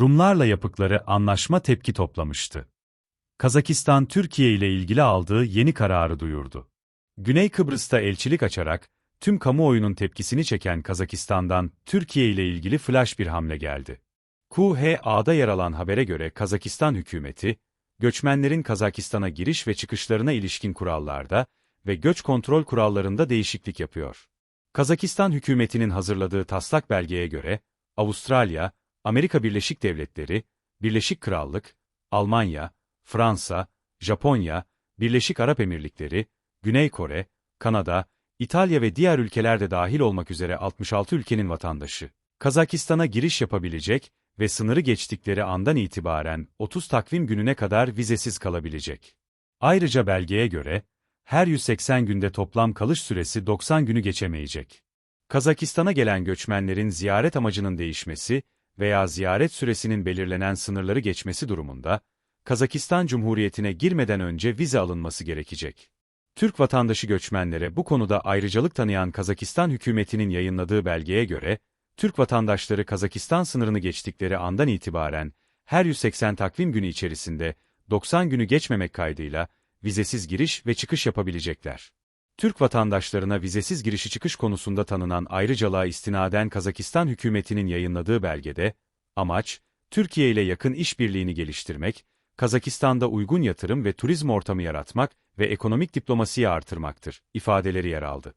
Rumlarla yapıkları anlaşma tepki toplamıştı. Kazakistan Türkiye ile ilgili aldığı yeni kararı duyurdu. Güney Kıbrıs'ta elçilik açarak tüm kamuoyunun tepkisini çeken Kazakistan'dan Türkiye ile ilgili flash bir hamle geldi. QHA'da yer alan habere göre Kazakistan hükümeti, göçmenlerin Kazakistan'a giriş ve çıkışlarına ilişkin kurallarda ve göç kontrol kurallarında değişiklik yapıyor. Kazakistan hükümetinin hazırladığı taslak belgeye göre, Avustralya, Amerika Birleşik Devletleri, Birleşik Krallık, Almanya, Fransa, Japonya, Birleşik Arap Emirlikleri, Güney Kore, Kanada, İtalya ve diğer ülkeler de dahil olmak üzere 66 ülkenin vatandaşı, Kazakistan'a giriş yapabilecek ve sınırı geçtikleri andan itibaren 30 takvim gününe kadar vizesiz kalabilecek. Ayrıca belgeye göre, her 180 günde toplam kalış süresi 90 günü geçemeyecek. Kazakistan'a gelen göçmenlerin ziyaret amacının değişmesi veya ziyaret süresinin belirlenen sınırları geçmesi durumunda, Kazakistan Cumhuriyeti'ne girmeden önce vize alınması gerekecek. Türk vatandaşı göçmenlere bu konuda ayrıcalık tanıyan Kazakistan hükümetinin yayınladığı belgeye göre, Türk vatandaşları Kazakistan sınırını geçtikleri andan itibaren, her 180 takvim günü içerisinde 90 günü geçmemek kaydıyla, vizesiz giriş ve çıkış yapabilecekler. Türk vatandaşlarına vizesiz girişi çıkış konusunda tanınan ayrıcalığa istinaden Kazakistan hükümetinin yayınladığı belgede, amaç, Türkiye ile yakın işbirliğini geliştirmek, Kazakistan'da uygun yatırım ve turizm ortamı yaratmak ve ekonomik diplomasiyi artırmaktır, ifadeleri yer aldı.